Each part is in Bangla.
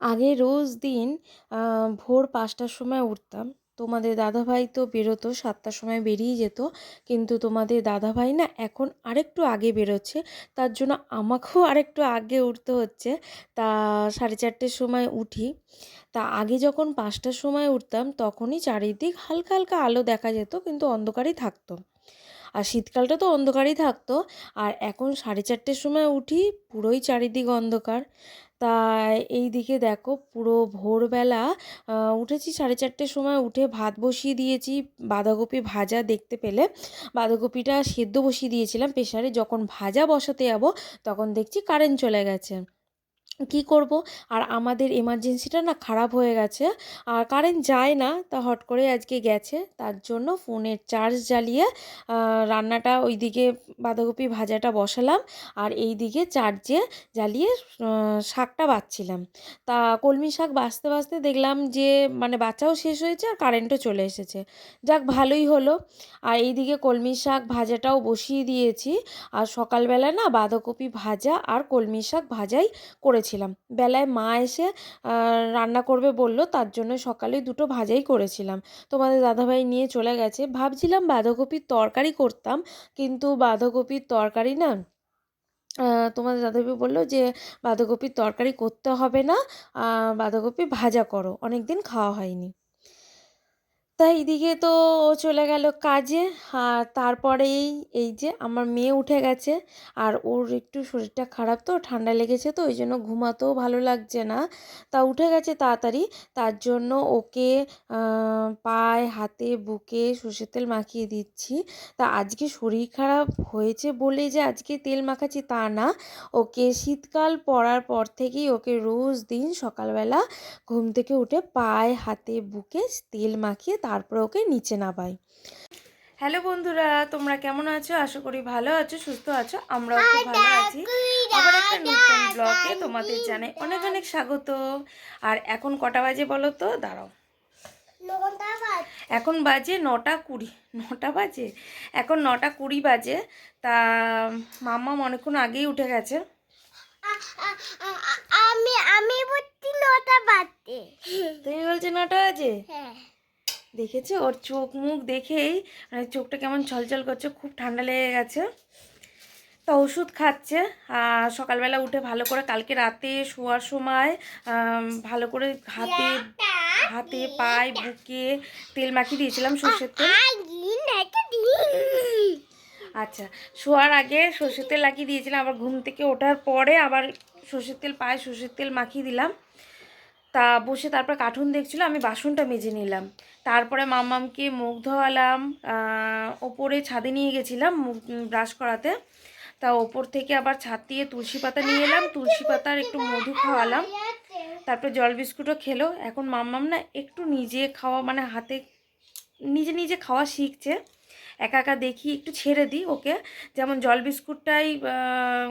আগে রোজ দিন ভোর পাঁচটার সময় উঠতাম। তোমাদের দাদাভাই তো বেরোতো, সাতটার সময় বেরিয়ে যেত। কিন্তু তোমাদের দাদাভাই না এখন আরেকটু আগে বেরোচ্ছে। তার জন্য আমাকেও আরেকটু আগে উঠতে হচ্ছে। তা সাড়ে চারটের সময় উঠি। তা আগে যখন পাঁচটার সময় উঠতাম, তখনই চারিদিক হালকা হালকা আলো দেখা যেত, কিন্তু অন্ধকারই থাকতো। আর শীতকালটা তো অন্ধকারই থাকতো। আর এখন সাড়ে চারটের সময় উঠি, পুরোই চারিদিক অন্ধকার। তা এই দিকে দেখো পুরো ভোরবেলা উঠেছি সাড়ে চারটের সময় উঠে ভাত বসিয়ে দিয়েছি, বাঁধাকপি ভাজা দেখতে পেলে। বাঁধাকপিটা সেদ্ধ বসিয়ে দিয়েছিলাম প্রেশারে যখন ভাজা বসাতে যাব তখন দেখছি কারেন্ট চলে গেছে। কি করব? আর আমাদের এমার্জেন্সিটা না খারাপ হয়ে গেছে। আর কারেন্ট যায় না, তা হট করে আজকে গেছে। তার জন্য ফোনের চার্জ জ্বালিয়ে রান্নাটা ওইদিকে বাঁধাকপি ভাজাটা বসালাম। আর এই দিকে চার্জে জ্বালিয়ে শাকটা বাছছিলাম তা কলমি শাক বাঁচতে বাছতে দেখলাম যে মানে বাচ্চাও শেষ হয়েছে আর কারেন্টও চলে এসেছে। যাক, ভালোই হলো। আর এইদিকে কলমি শাক ভাজাটাও বসিয়ে দিয়েছি। আর সকালবেলা না বাঁধাকপি ভাজা আর কলমি শাক ভাজাই করেছিলাম। বেলায় মা এসে রান্না করবে বলল, তার জন্য সকালে দুটো ভাজাই করেছিলাম। তোমাদের দাদাভাই নিয়ে চলে গেছে। ভাবছিলাম বাঁধাকপির তরকারি করতাম, কিন্তু বাঁধাকপির তরকারি না তোমাদের দাদাভাই বলল যে, বাঁধাকপির তরকারি করতে হবে না বাঁধাকপি ভাজা করো। অনেক দিন খাওয়া হয়নি। তাই এদিকে তো ও চলে গেল কাজে। আর তারপরেই এই যে আমার মেয়ে উঠে গেছে। আর ওর একটু শরীরটা খারাপ তো, ঠান্ডা লেগেছে তো, ওই জন্য ঘুমাতেও ভালো লাগছে না। তা উঠে গেছে তাড়াতাড়ি। তার জন্য ওকে পায়ে, হাতে, বুকে সর্ষের তেল মাখিয়ে দিচ্ছি। তা আজকে শরীর খারাপ হয়েছে বলে যে আজকে তেল মাখাচ্ছি তা না। ওকে শীতকাল পড়ার পর থেকেই ওকে রোজ দিন সকালবেলা ঘুম থেকে উঠে পায়ে, হাতে, বুকে তেল মাখিয়ে তারপরে ওকে নিচে নামাই। হ্যালো বন্ধুরা তোমরা কেমন আছো? আশা করি ভালো আছো সুস্থ আছো। আমরাও খুব ভালো আছি। আবার একটা নতুন ব্লগে তোমাদের জানাই অনেক অনেক স্বাগত। আর এখন কটা বাজে বলো তো? দাঁড়াও। এখন বাজে নটা কুড়ি নটা বাজে? এখন নটা কুড়ি বাজে। তা মাম্মা অনেকক্ষণ আগেই উঠে গেছে। আমি আমি বলছি নটা বাজে। তুমি বলছো নটা বাজে? হ্যাঁ। দেখেছ? ওর চোখ মুখ দেখেই মানে চোখটা কেমন ছলছল করছে, খুব ঠান্ডা লেগে গেছে। তা ওষুধ খাচ্ছে, আর সকালবেলা উঠে ভালো করে কালকে রাতে শোয়ার সময় ভালো করে হাতে হাতে পায়ে, বুকে তেল মাখিয়ে দিয়েছিলাম সর্ষের তেল। আচ্ছা শোয়ার আগে সর্ষের তেল লাগিয়ে দিয়েছিলাম, আবার ঘুম থেকে ওঠার পরে আবার সর্ষের তেল, পায়ে সর্ষের তেল মাখিয়ে দিলাম। তা বসে তারপর কার্টুন দেখছিল, আমি বাসনটা মেজে নিলাম। তারপরে মাম্মামকে মুখ ধোয়ালাম ওপরে ছাদে নিয়ে গেছিলাম মুখ ব্রাশ করাতে। তা ওপর থেকে আবার ছাদ দিয়ে তুলসী পাতা নিয়ে এলাম, তুলসী পাতার একটু মধু খাওয়ালাম। তারপর জল বিস্কুটও খেলো। এখন মাম্মাম না একটু নিজে খাওয়া মানে হাতে নিজে নিজে খাওয়া শিখছে। একা একা দেখি, একটু ছেড়ে দিই ওকে। যেমন জল বিস্কুটটাই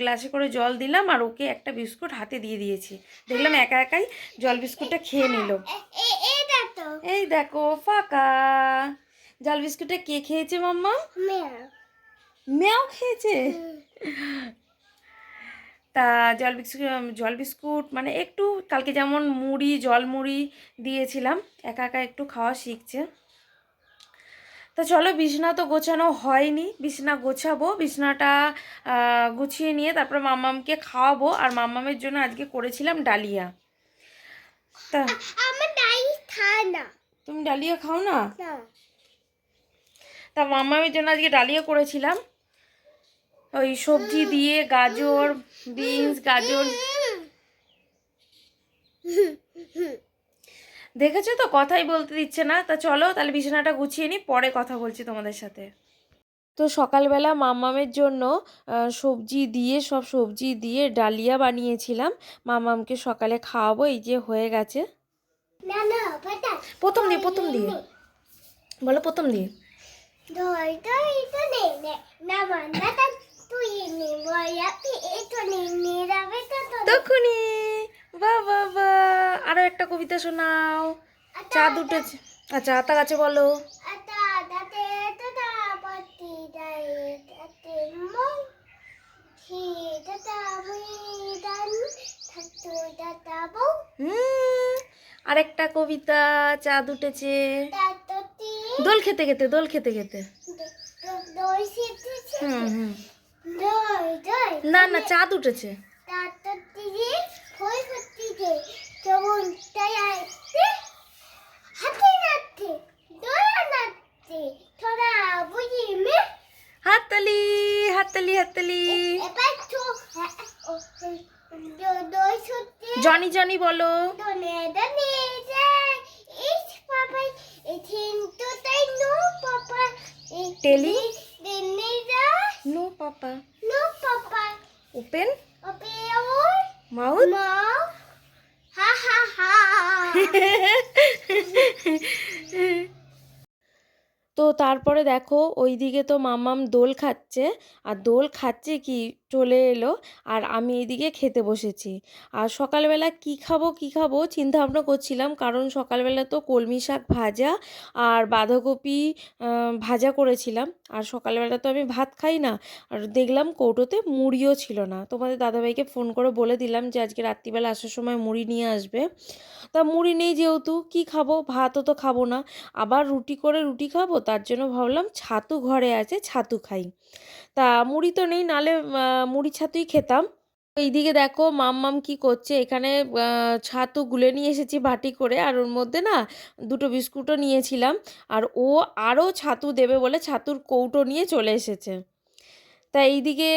গ্লাসে করে জল দিলাম আর ওকে একটা বিস্কুট হাতে দিয়ে দিয়েছি। দেখলাম একা একাই জল বিস্কুটটা খেয়ে নিল। এই দেখো, ফাঁকা। জল বিস্কুটটা কে খেয়েছে মাম্মা? মেয়া ম্যাও খেয়েছে? তা জল বিস্কুট জল বিস্কুট মানে একটু, কালকে যেমন মুড়ি, জল মুড়ি দিয়েছিলাম, একা একা একটু খাওয়া শিখছে। তা চলো বিছনা তো গোছানো হয়নি। বিছনা গোছাবো বিছনাটা গুছিয়ে নিয়ে তারপর মাম্মামকে খাওয়াবো আর মাম্মামের জন্য আজকে করেছিলাম ডালিয়া। তা তুমি ডালিয়া খাও না? তা মাম্মামের জন্য আজকে ডালিয়া করেছিলাম। ওই সবজি দিয়ে গাজর বিনস গাজর। দেখেছ তো? কথাই বলতে দিচ্ছে না। তা চলো তাহলে বিছানাটা গুছিয়ে নিই পরে কথা বলছি তোমাদের সাথে। তো সকালবেলা মাম্মামের জন্য সবজি দিয়ে সব সবজি দিয়ে ডালিয়া বানিয়েছিলাম। মাম্মামকে সকালে খাওয়াবো এই যে হয়ে গেছে। প্রথম দিয়ে প্রথম দিয়ে। বলো প্রথম দিয়ে। তুই নে বয়া পি এতো নে নে রাবে তো তো তখনই বা বাবা আরও একটা শোনাও। চাঁদ উঠেছে আচ্ছা আতা গাছে বলো। আরেকটা কবিতা চাঁদ উঠেছে দোল খেতে খেতে দোল খেতে খেতে। না না চাঁদ উঠেছে কেমন তাই আসছে হাতে নাচছে দোলা নাচছে তোরা বুঝি মে? হাততালি হাততালি হাততালি। এবার তো দই সত্যি। জনি জনি বলো। দনে দনে যায় ইস পাপা এথিন তো তাই নো পাপা? দনে যায়। No papa. No papa. Open. ওপে your mouth. ha ha ha. তো তারপরে দেখো ওইদিকে তো মামাম দোল খাচ্ছে। আর দোল খাচ্ছে কি? চলে এলো আর আমি এইদিকে খেতে বসেছি। আর সকালবেলা কি খাব কি খাব চিন্তা ভাবনা করছিলাম। কারণ সকালবেলা তো কলমি শাক ভাজা আর বাঁধাকপি ভাজা করেছিলাম। আর সকালবেলা তো আমি ভাত খাই না। আর দেখলাম কৌটোতে মুড়িও ছিল না। তোমাদের দাদাভাইকে ফোন করে বলে দিলাম যে আজকে রাত্রিবেলা আসার সময় মুড়ি নিয়ে আসবে। তা মুড়ি নেই যেহেতু, কি খাব? ভাতও তো খাব না। আবার রুটি করে রুটি খাব? তার জন্য ভাবলাম ছাতু ঘরে আছে, ছাতু খাই। তা মুড়ি তো নেই, নালে মুড়ি ছাতুই খেতাম। এইদিকে দেখো মাম্মাম কি করছে, এখানে ছাতু গুলে নিয়ে এসেছি বাটি করে, আর ওর মধ্যে না দুটো বিস্কুটও নিয়েছিলাম। আর ও আরও ছাতু দেবে বলে ছাতুর কৌটো নিয়ে চলে এসেছে। তা এইদিকে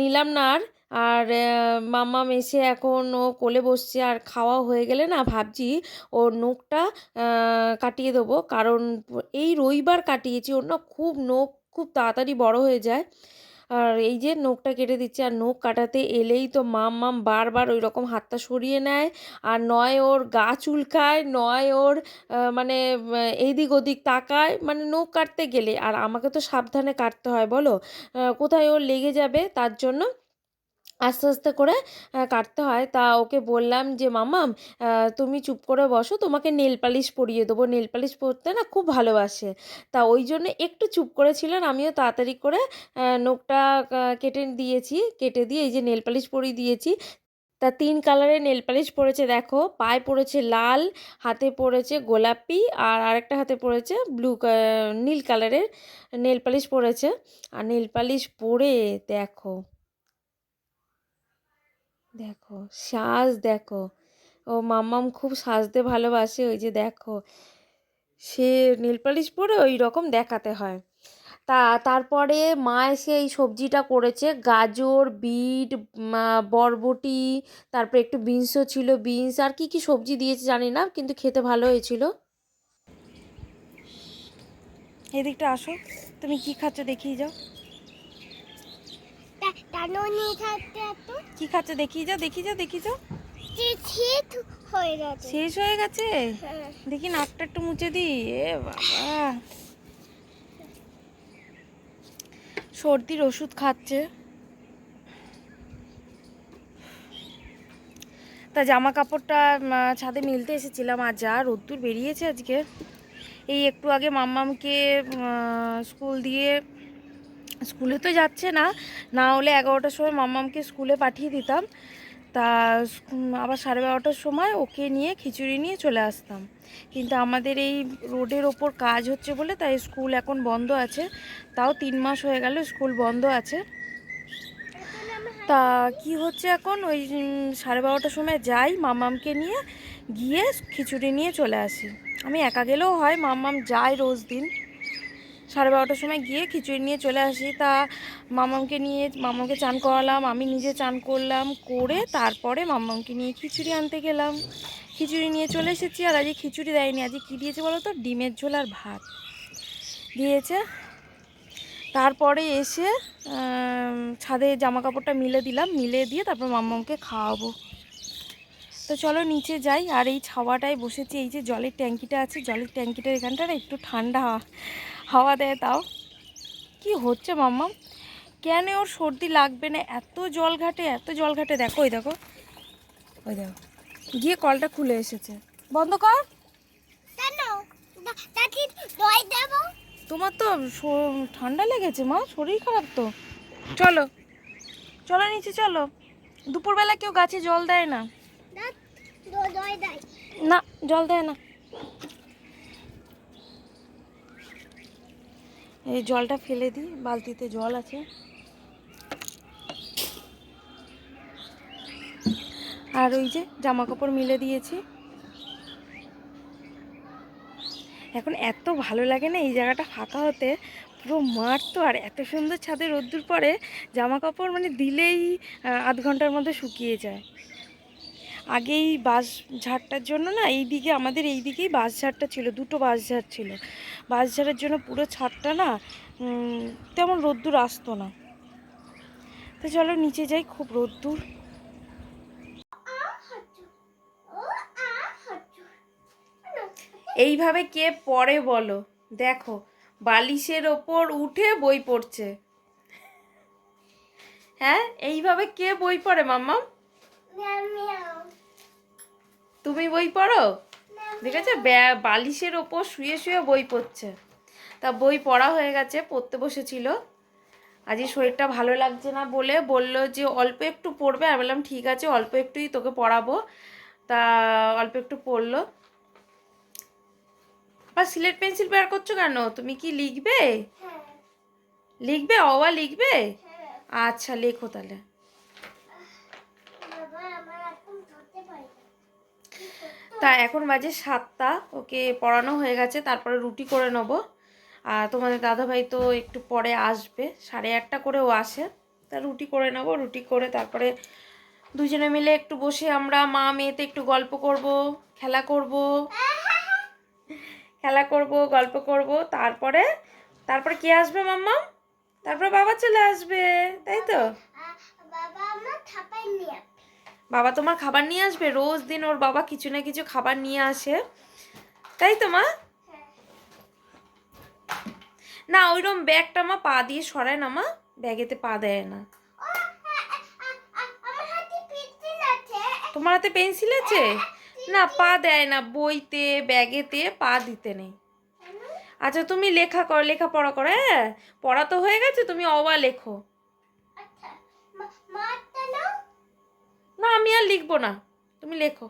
নিলাম না আর। আর আহ, মাম্মাম এসে এখন ও কোলে বসছে আর খাওয়া হয়ে গেলে না ভাবছি ওর নখটা কাটিয়ে দেবো। কারণ এই রবিবার কাটিয়েছি ওর না খুব নখ খুব তাড়াতাড়ি বড় হয়ে যায়। আর এই যে নখটা কেটে দিচ্ছে আর নখ কাটাতে এলেই তো মাম মাম বারবার ওই রকম হাতটা সরিয়ে নেয়। আর নয় ওর গা চুলকায় নয় ওর মানে এইদিক ওদিক তাকায় মানে নখ কাটতে গেলে। আর আমাকে তো সাবধানে কাটতে হয় বলো? কোথায় ওর লেগে যাবে? তার জন্য আস্তে আস্তে করে কাটতে হয়। তা ওকে বললাম যে মামাম তুমি চুপ করে বসো, তোমাকে নেল পালিশ পরিয়ে দেবো। নেল পালিশ পরতে না খুব ভালোবাসে। তা ওই জন্য একটু চুপ করেছিলেন, আমিও তাড়াতাড়ি করে নখটা কেটে দিয়েছি, কেটে দিয়ে এই যে নেল পালিশ পরিয়ে দিয়েছি। তা তিন কালারের নেল পালিশ পড়েছে দেখো। পায়ে পড়েছে লাল, হাতে পড়েছে গোলাপি, আর আরেকটা হাতে পড়েছে ব্লু নীল কালারের নেল পালিশ পড়েছে আর নেল পালিশ পরে, দেখো দেখো, সাজ দেখো। ও মাম্মাম খুব সাজতে ভালোবাসে, ওই যে দেখো। সে নীল পালিশ পরে ওই রকম দেখাতে হয়। তা, তারপরে মা এসে এই সবজিটা করেছে। গাজর, বিট বরবটি, তারপরে একটু বিনসও ছিল। বিনস আর কি কি সবজি দিয়েছে জানি না, কিন্তু খেতে ভালো হয়েছিল। এদিকটা আসো। তুমি কি খাচ্ছ দেখিয়ে যাও। কি খাচ্ছ? যাও যাও দেখিয়ে যাও। শীত হয়ে গেছে। শেষ হয়ে গেছে? হ্যাঁ। দেখি নাকটা একটু মুছে দিই এ বাবা। সর্দির ওষুধ খাচ্ছে। তা জামা কাপড়টা ছাদে মিলতে এসেছিলাম আর যা রোদ্দুর বেরিয়েছে আজকে। এই একটু আগে মাম্মামকে স্কুল দিয়ে স্কুলে তো যাচ্ছে না না হলে এগারোটার সময় মাম্মামকে স্কুলে পাঠিয়ে দিতাম। তা আবার সাড়ে বারোটার সময় ওকে নিয়ে খিচুড়ি নিয়ে চলে আসতাম। কিন্তু আমাদের এই রোডের ওপর কাজ হচ্ছে বলে তাই স্কুল এখন বন্ধ আছে। তাও তিন মাস হয়ে গেল স্কুল বন্ধ আছে। তা কি হচ্ছে এখন? ওই সাড়ে বারোটার সময় যাই মামামকে নিয়ে, গিয়ে খিচুড়ি নিয়ে চলে আসি। আমি একা গেলেও হয় মামাম যায় রোজ দিন। সাড়ে বারোটার সময় গিয়ে খিচুড়ি নিয়ে চলে আসি। তা মামামকে নিয়ে মামাকে চান করালাম, আমি নিজে চান করলাম, করে তারপরে মামামকে নিয়ে খিচুড়ি আনতে গেলাম। খিচুড়ি নিয়ে চলে এসেছি আর আজকে খিচুড়ি দেয়নি। আজকে কী দিয়েছে বলো তো? ডিমের ঝোল আর ভাত। দিয়েছে। তারপরে এসে ছাদে জামা কাপড়টা মিলে দিলাম, মিলে দিয়ে তারপর মাম্মামকে খাওয়াবো। তো চলো নিচে যাই। আর এই ছাওয়াটায় বসেছি। এই যে জলের ট্যাঙ্কিটা আছে, জলের ট্যাঙ্কিটার এখানটা একটু ঠান্ডা। হাওয়া- দেয় তাও? কি হচ্ছে মাম্মাম? কেন ওর সর্দি লাগবে না? এত জল ঘাটে এত জল ঘাটে। দেখো ওই দেখো। ওই দেখো। গিয়ে কলটা খুলে এসেছে। বন্ধ কর। তোমার তো ঠান্ডা লেগেছে মা। শরীর খারাপ তো। চলো। চলো নিচে চলো। দুপুরবেলা কেউ গাছে জল দেয় না। না জল দেয় না। এই জলটা ফেলে দিই, বালতিতে জল আছে। আর ওই যে জামা কাপড় মিলে দিয়েছি। এখন এত ভালো লাগে না, এই জায়গাটা ফাঁকা হতে, পুরো মাঠ তো, আর এত সুন্দর ছাদে রোদ্দুর পরে জামা কাপড় মানে দিলেই আধ ঘণ্টার মধ্যে শুকিয়ে যায়। আগে এই বাঁশ ঝাড়টার জন্য না এই দিকে আমাদের এই দিকেই বাঁশ ঝাড়টা ছিল, দুটো বাঁশ ঝাড় ছিল। বাঁশ ঝাড়ের জন্য পুরো ছাদটা না তেমন রোদ্দুর আসতো না। তো চলো নিচে যাই, খুব রোদ্দুর। এইভাবে কে পড়ে বলো? দেখো, বালিশের ওপর উঠে বই পড়ছে। হ্যাঁ এইভাবে কে বই পড়ে মাম্মা তুমি বই পড়ো? দেখেছ ব্যা- বালিশের ওপর শুয়ে শুয়ে বই পড়ছে। তা বই পড়া হয়ে গেছে পড়তে বসেছিল। আজকে শরীরটা ভালো লাগছে না বলে বলল যে অল্প একটু পড়বে। আমি বললাম ঠিক আছে অল্প একটুই তোকে পড়াবো। তা অল্প একটু পড়ল। আর সিলেট পেন্সিল বের করছ কেন? তুমি কি লিখবে? হ্যাঁ। লিখবে? অওয়া লিখবে? হ্যাঁ। আচ্ছা লেখো তাহলে। তা এখন বাজে সাতটা, ওকে পড়ানো হয়ে গেছে, তারপরে রুটি করে নেব। আর তোমাদের দাদাভাই তো একটু পরে আসবে, সাড়ে আটটা করে ও আসে। তা রুটি করে নেব, রুটি করে তারপরে দুজনে মিলে একটু বসে আমরা মা মেয়েতে একটু গল্প করব, খেলা করব। খেলা করব, গল্প করব, তারপরে তারপরে কে আসবে মাম্মা? তারপরে বাবা চলে আসবে, তাই তো? বাবা আমার থাপাই নিয়ে বাবা তোমার খাবার নিয়ে আসবে? রোজ দিন ওর বাবা কিছু না কিছু খাবার নিয়ে আসে। তাই তো মা? না, ওইরকম ব্যাগটা মা পা দিয়ে সরায় না মা। ব্যাগেতে পা দেয় না। তোমার হাতে পেন্সিল আছে? না, পা দেয় না। বইতে, ব্যাগেতে পা দিতে নেই। আচ্ছা তুমি লেখা করো লেখাপড়া করো হ্যাঁ? পড়া তো হয়ে গেছে, তুমি অবা লেখো। না আমি আর লিখব না। তুমি লেখো।